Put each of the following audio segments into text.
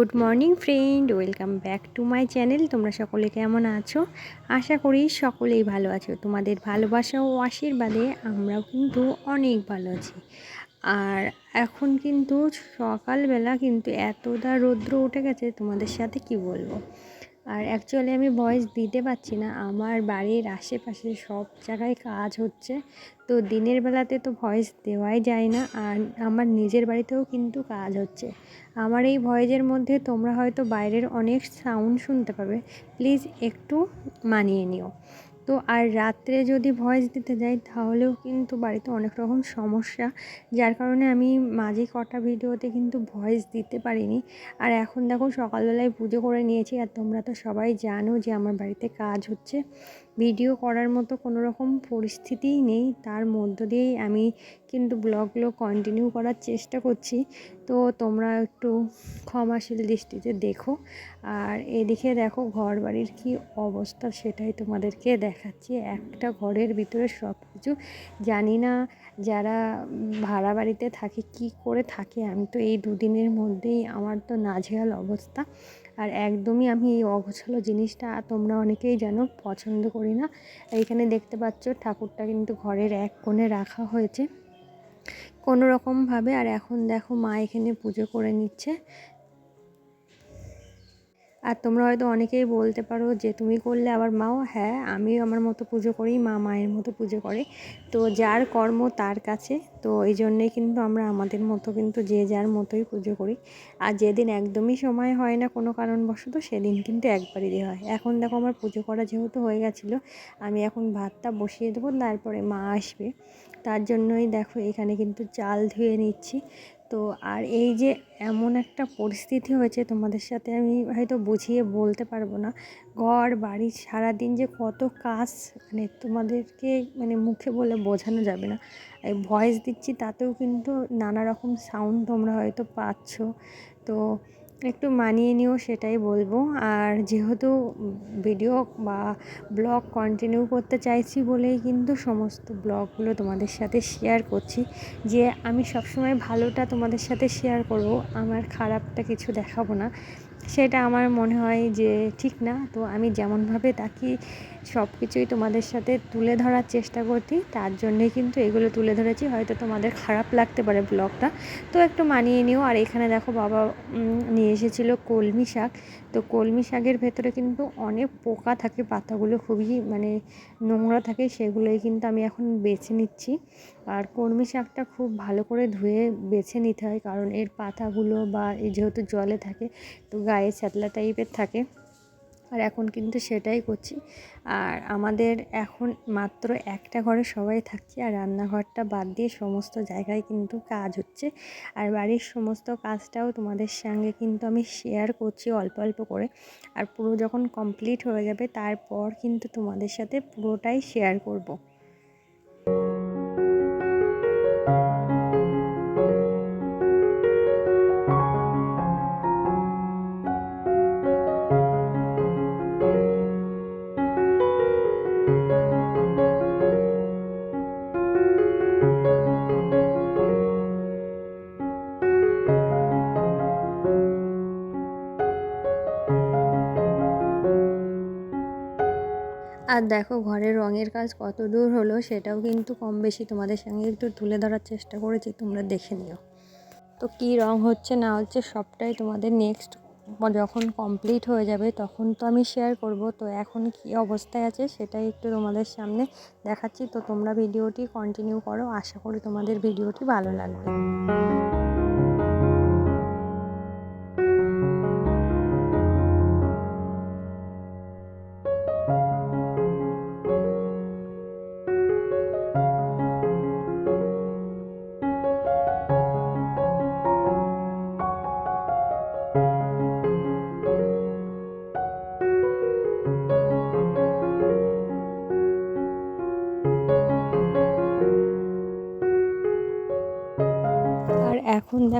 Good morning friend, welcome back to my channel. তোমরা সকলে কেমন আছো? আশা করি সকলেই ভালো আছো। তোমাদের ভালোবাসা ও আশীর্বাদে আমরাও কিন্তু অনেক ভালো আছি। আর এখন কিন্তু সকালবেলা কিন্তু এতটা রৌদ্র উঠে গেছে, তোমাদের সাথে কি বলব? আর অ্যাকচুয়ালি আমি ভয়েস দিতে পারছি না। আমার বাড়ির আশেপাশে সব জায়গায় কাজ হচ্ছে। তো দিনের বেলাতে তো ভয়েস দেওয়াই যায় না আর আমার নিজের বাড়িতেও কিন্তু কাজ হচ্ছে। আমার এই ভয়েসের মধ্যে তোমরা হয়তো বাইরের অনেক সাউন্ড শুনতে পাবে। প্লিজ একটু মানিয়ে নিও। তো আর রাত্রে যদি ভয়েস দিতে যাই, তাহলেও কিন্তু বাড়িতে অনেক রকম সমস্যা। যার কারণে আমি মাঝে কটা ভিডিওতে কিন্তু ভয়েস দিতে পারিনি। আর এখন দেখো সকালবেলায় পুজো করে নিয়েছি, আর তোমরা তো সবাই জানো যে আমার বাড়িতে কাজ হচ্ছে। ভিডিও করার মতো কোনো রকম পরিস্থিতিই নেই। তার মধ্য দিয়েই আমি কিন্তু ব্লগগুলো কন্টিনিউ করার চেষ্টা করছি। তো তোমরা একটু ক্ষমাশীল দৃষ্টিতে দেখো। আর এদিকে দেখো ঘর বাড়ির কী অবস্থা সেটাই তোমাদেরকে দেখাচ্ছি। একটা ঘরের ভিতরে সব কিছু জানি না যারা ভাড়া বাড়িতে থাকে, কি করে থাকে, আমি তো এই দুদিনের মধ্যেই আমার তো নাজেহাল অবস্থা। আর একদমই আমি এই অগোছালো জিনিসটা তোমরা অনেকেই জানো, পছন্দ করি না। এইখানে দেখতে পাচ্ছ ঠাকুরটা কিন্তু ঘরের এক কোণে রাখা হয়েছে। কোনো রকমভাবে আর এখন দেখো মা এখানে পুজো করে নিচ্ছে। আর তোমরা হয়তো অনেকেই বলতে পারো যে তুমি করলে আবার মাও হ্যাঁ আমিও আমার মতো পুজো করি, মা মায়ের মতো পুজো করে। তো যার কর্ম তার কাছে, তো এই জন্যেই কিন্তু আমরা আমাদের মতো কিন্তু যে যার মতোই পুজো করি। আর যেদিন একদমই সময় হয় না কোনো কারণবশত, সেদিন কিন্তু একবারই দেওয়া হয়। এখন দেখো আমার পুজো করা যেহেতু হয়ে গেছিল, আমি এখন ভাতটা বসিয়ে দেবো, তারপরে মা আসবে। তার জন্যই দেখো এখানে কিন্তু চাল ধুয়ে নিচ্ছি। তো আর এই যে এমন একটা পরিস্থিতি হয়েছে তোমাদের সাথে আমি হয়তো বুঝিয়ে বলতে পারব না। ঘর, বাড়ি সারাদিন যে কত কাজ মানে তোমাদেরকে মানে মুখে বলে বোঝানো যাবে না। এই ভয়েস দিচ্ছি তাতেও কিন্তু নানা রকম সাউন্ড তোমরা হয়তো পাচ্ছ। তো একটু মানিয়ে নিও, সেটাই বলব। আর যেহেতু ভিডিও বা ব্লগ কন্টিনিউ করতে চাইছি বলেই কিন্তু সমস্ত ব্লগগুলো তোমাদের সাথে শেয়ার করছি, যে আমি সবসময় ভালোটা তোমাদের সাথে শেয়ার করব, আমার খারাপটা কিছু দেখাবো না। সেটা আমার মনে হয় যে ঠিক না। তো আমি যেমনভাবে তাকি সব কিছুই তোমাদের সাথে তুলে ধরার চেষ্টা করছি। তার জন্যেই কিন্তু এগুলো তুলে ধরেছি। হয়তো তোমাদের খারাপ লাগতে পারে ব্লগটা। তো একটু মানিয়ে নিও। আর এখানে দেখো বাবা নিয়ে এসেছিল কলমি শাক। তো কলমি শাকের ভেতরে কিন্তু অনেক পোকা থাকে। পাতাগুলো খুবই মানে নোংরা থাকে। সেগুলোই কিন্তু আমি এখন বেছে নিচ্ছি। আর কলমি শাকটা খুব ভালো করে ধুয়ে বেছে নিতে হয়। কারণ এর পাতাগুলো বা যেহেতু জলে থাকে, তো গায়ে ছ্যাতলা টাইপের থাকে। আর এখন কিন্তু সেটাই করছি। আর আমাদের এখন মাত্র একটা ঘরে সবাই থাকছি আর রান্নাঘরটা বাদ দিয়ে সমস্ত জায়গায় কিন্তু কাজ হচ্ছে। আর বাড়ির সমস্ত কাজটাও তোমাদের সঙ্গে কিন্তু আমি শেয়ার করছি অল্প অল্প করে। আর পুরো যখন কমপ্লিট হয়ে যাবে, তারপর কিন্তু তোমাদের সাথে পুরোটাই শেয়ার করব। আর দেখো ঘরের রঙের কাজ কত দূর হলো সেটাও কিন্তু কম বেশি তোমাদের সঙ্গে একটু তুলে ধরার চেষ্টা করেছি, তোমরা দেখে নিও। তো কী রং হচ্ছে না হচ্ছে সবটাই তোমাদের নেক্সট যখন কমপ্লিট হয়ে যাবে তখন তো আমি শেয়ার করব। তো এখন কি অবস্থায় আছে সেটাই একটু তোমাদের সামনে দেখাচ্ছি। তো তোমরা ভিডিওটি কন্টিনিউ করো। আশা করি তোমাদের ভিডিওটি ভালো লাগবে।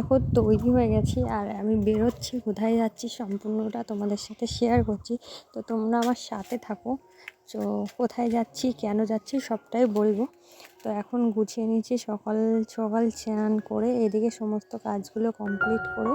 দেখো তৈরি হয়ে গেছি আর আমি বেরোচ্ছি, কোথায় যাচ্ছি সম্পূর্ণটা তোমাদের সাথে শেয়ার করছি। তো তোমরা আমার সাথে থাকো। তো কোথায় যাচ্ছি, কেন যাচ্ছি সবটাই বলব। তো এখন গুছিয়ে নিয়েছি সকাল সকাল স্নান করে, এদিকে সমস্ত কাজগুলো কমপ্লিট করে।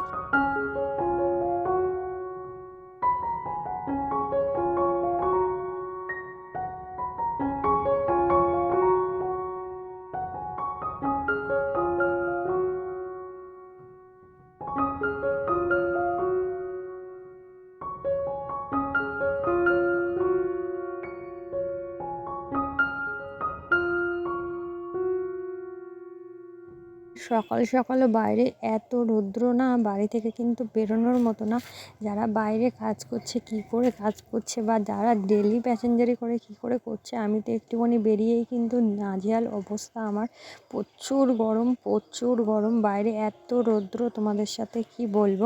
সকাল সকাল বাইরে এত রৌদ্র না, বাড়ি থেকে কিন্তু বেরোনোর মতো না। যারা বাইরে কাজ করছে, কি করে কাজ করছে বা যারা ডেলি প্যাসেঞ্জারি করে, কি করে করছে, আমি তো একটুখানি বেরিয়েই কিন্তু নাজেহাল অবস্থা আমার। প্রচুর গরম প্রচুর গরম। বাইরে এত রৌদ্র, তোমাদের সাথে কি বলব?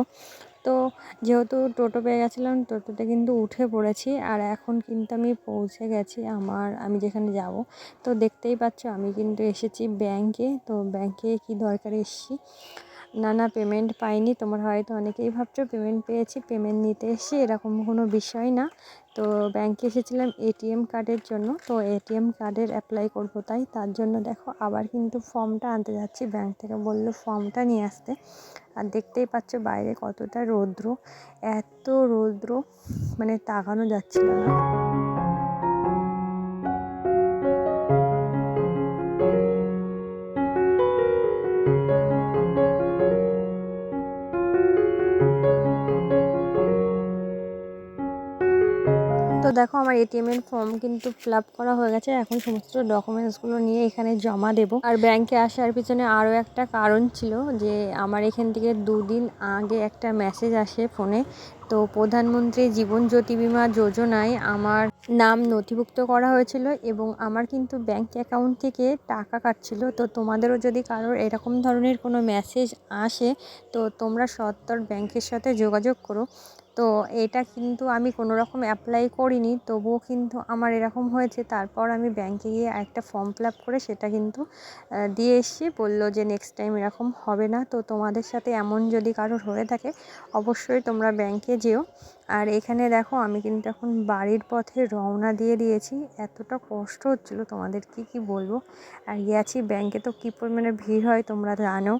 তো যেহেতু টোটো পেয়ে গেছিলাম, টোটোতে কিন্তু উঠে পড়েছি আর এখন কিন্তু আমি পৌঁছে গেছি আমার, আমি যেখানে যাব। তো দেখতেই পাচ্ছ আমি কিন্তু এসেছি ব্যাংকে তো ব্যাংকে কি দরকারে এসেছি? না না পেমেন্ট পাইনি। তোমার হয়তো অনেকেই ভাবছ পেমেন্ট পেয়েছি পেমেন্ট নিতে এসেছি, এরকম কোনো বিষয় না। তো ব্যাংকে এসেছিলাম এটিএম কার্ডের জন্য। তো এটিএম কার্ডের অ্যাপ্লাই করব তাই। তার জন্য দেখো আবার কিন্তু ফর্মটা আনতে যাচ্ছি। ব্যাংক থেকে বলল ফর্মটা নিয়ে আসতে। আর দেখতেই পাচ্ছ বাইরে কতটা রৌদ্র। এত রৌদ্র মানে তাকানো যাচ্ছিল না। তো দেখো আমার এটিএম এর ফর্ম কিন্তু ফিল করা হয়ে গেছে। এখন সমস্ত ডকুমেন্টসগুলো নিয়ে এখানে জমা দেব। আর ব্যাংকে আসার পিছনে আরও একটা কারণ ছিল যে, আমার এখান থেকে দুদিন আগে একটা মেসেজ আসে ফোনে তো প্রধানমন্ত্রী জীবন জ্যোতি বিমা যোজনায় আমার নাম নথিভুক্ত করা হয়েছিল এবং আমার কিন্তু ব্যাংক অ্যাকাউন্ট থেকে টাকা কাটছিল। তো তোমাদেরও যদি কারোর এরকম ধরনের কোনো মেসেজ আসে, তো তোমরা সত্তর ব্যাংকের সাথে যোগাযোগ করো। তো এটা কিন্তু আমি কোনো রকম অ্যাপ্লাই করিনি, তবুও কিন্তু আমার এরকম হয়েছে। তারপর আমি ব্যাংকে গিয়ে একটা ফর্ম ফিল আপ করে সেটা কিন্তু দিয়ে এসেছি। বলল যে নেক্সট টাইম এরকম হবে না। তো তোমাদের সাথে এমন যদি কারোর হয়ে থাকে, অবশ্যই তোমরা ব্যাংকে যেও। আর এখানে দেখো, আমি কিন্তু এখন বাড়ির পথে রওনা দিয়ে দিয়েছি। এতটা কষ্ট হচ্ছিল তোমাদের কি কি বলব? আর গেছি ব্যাংকে তো কী পরিমাণে ভিড় হয় তোমরা জানো।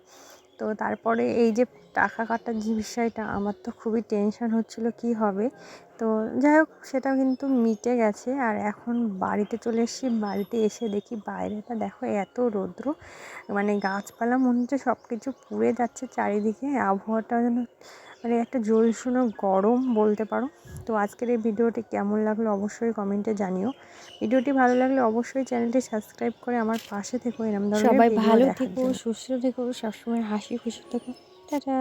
তো তারপরে এই যে টাকা কাটার যে বিষয়টা, আমার তো খুবই টেনশন হচ্ছিল কি হবে। তো যাই হোক সেটা কিন্তু মিটে গেছে। আর এখন বাড়িতে চলে এসেছি, বাড়িতে এসে দেখি বাইরেটা দেখো এত রৌদ্র। মানে গাছপালা মনে হচ্ছে সব কিছু পুড়ে যাচ্ছে চারিদিকে। আবহাওয়াটা যেন মানে একটা জ্বলশুনো গরম বলতে পারো। তো আজকের এই ভিডিওটি কেমন লাগল অবশ্যই কমেন্টে জানিও। ভিডিওটি ভালো লাগলে অবশ্যই চ্যানেলটি সাবস্ক্রাইব করে আমার পাশে থেকো। এরম সবাই ভালো থেকো সুস্থ থেকো সবসময় হাসি খুশি থেকো। টাটা।